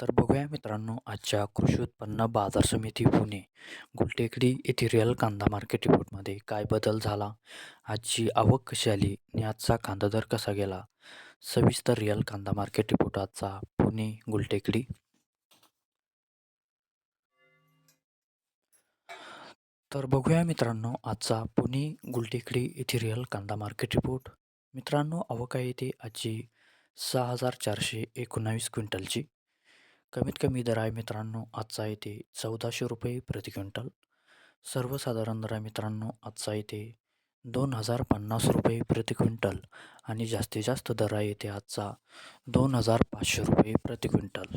तर बघूया मित्रांनो आजच्या कृषी उत्पन्न बाजार समिती पुणे गुलटेकडी येथे रिअल कांदा मार्केट रिपोर्टमध्ये काय बदल झाला? आजची आवक कशी आली आणि आजचा कांदा दर कसा गेला? सविस्तर रिअल कांदा मार्केट रिपोर्ट आजचा पुणे गुलटेकडी. तर बघूया मित्रांनो आजचा पुणे गुलटेकडी येथे रिअल कांदा मार्केट रिपोर्ट मित्रांनो आवक आहे आजची सहा हजार चारशे एकोणावीस क्विंटलची. कमीत कमी दर आहे मित्रांनो आजचा येते चौदाशे रुपये प्रति क्विंटल. सर्वसाधारण दर आहे मित्रांनो आजचा येते दोन हजार पन्नास रुपये प्रति क्विंटल आणि जास्तीत जास्त दर आहे येते आजचा दोन हजार पाचशे रुपये प्रति क्विंटल.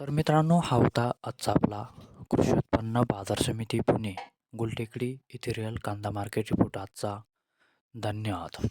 तर मित्रांनो हा होता आजचा आपला कृषी उत्पन्न बाजार समिती पुणे गुलटेकडी इथे रिअल कांदा मार्केट रिपोर्ट आजचा. धन्यवाद.